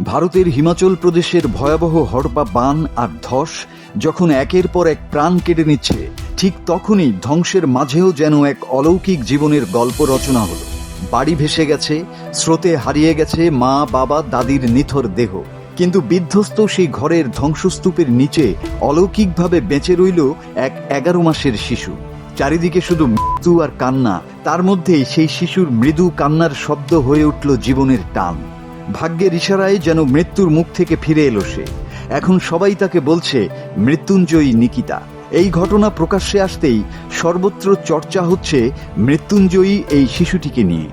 ভারতের হিমাচল প্রদেশের ভয়াবহ হড়পা বান আর ধস যখন একের পর এক প্রাণ কেটে নিচ্ছে, ঠিক তখনই ধ্বংসের মাঝেও যেন এক অলৌকিক জীবনের গল্প রচনা হলো। বাড়ি ভেসে গেছে, স্রোতে হারিয়ে গেছে মা, বাবা, দাদির নিথর দেহ। কিন্তু বিধ্বস্ত সেই ঘরের ধ্বংসস্তূপের নিচে অলৌকিকভাবে বেঁচে রইল এক এগারো মাসের শিশু। চারিদিকে শুধু মৃত্যু আর কান্না, তার মধ্যেই সেই শিশুর মৃদু কান্নার শব্দ হয়ে উঠল জীবনের টান। ভাগ্যের ইশারায় যেন মৃত্যুর মুখ থেকে ফিরে এলো সে। এখন সবাই তাকে বলছে, মৃত্যুঞ্জয়ী নিকিতা। এই ঘটনা প্রকাশ্যে আসতেই সর্বত্র চর্চা হচ্ছে মৃত্যুঞ্জয়ী এই শিশুটিকে নিয়ে।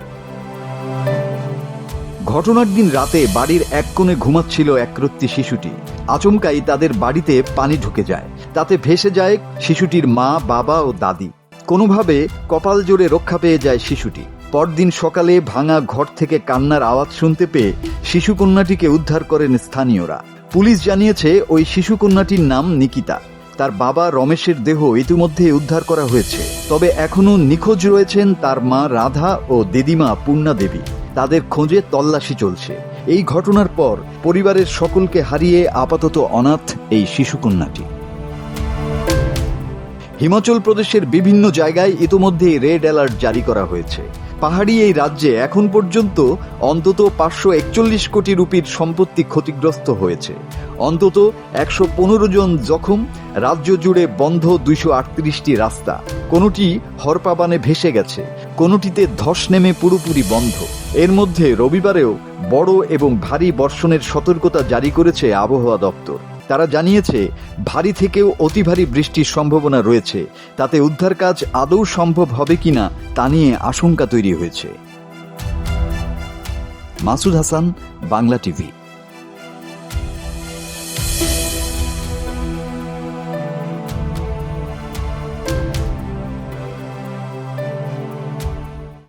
ঘটনার দিন রাতে বাড়ির এক কোণে ঘুমাচ্ছিল একরত্তি শিশুটি। আচমকাই তাদের বাড়িতে পানি ঢুকে যায়। তাতে ভেসে যায় শিশুটির মা, বাবা ও দাদি। কোনোভাবে কপাল জোরে রক্ষা পেয়ে যায় শিশুটি। পরদিন সকালে ভাঙা ঘর থেকে কান্নার আওয়াজ শুনতে পেয়ে শিশুকন্যাটিকে উদ্ধার করেন স্থানীয়রা। পুলিশ জানিয়েছে, ওই শিশুকন্যাটির নাম নিকিতা। তার বাবা রমেশের দেহ ইতিমধ্যে উদ্ধার করা হয়েছে। তবে এখনও নিখোঁজ রয়েছেন তার মা রাধা ও দিদিমা পূর্ণা দেবী। তাদের খোঁজে তল্লাশি চলছে। এই ঘটনার পর পরিবারের সকলকে হারিয়ে আপাতত অনাথ এই শিশুকন্যাটি। হিমাচল প্রদেশের বিভিন্ন জায়গায় ইতোমধ্যেই রেড অ্যালার্ট জারি করা হয়েছে। পাহাড়ি এই রাজ্যে এখন পর্যন্ত অন্তত পাঁচশো একচল্লিশ কোটি রুপির সম্পত্তি ক্ষতিগ্রস্ত হয়েছে। অন্তত একশো পনেরো জন জখম, রাজ্য জুড়ে বন্ধ দুইশো আটত্রিশটি রাস্তা। কোনোটি হরপাবানে ভেসে গেছে, কোনোটিতে ধস নেমে পুরোপুরি বন্ধ। এর মধ্যে রবিবারেও বড় এবং ভারী বর্ষণের সতর্কতা জারি করেছে আবহাওয়া দপ্তর। তারা জানিয়েছে, ভারী থেকেও অতি ভারী বৃষ্টির সম্ভাবনা রয়েছে। তাতে উদ্ধার কাজ আদৌ সম্ভব হবে কিনা তা নিয়ে আশঙ্কা তৈরি হয়েছে। মাসুদ হাসান, বাংলা টিভি।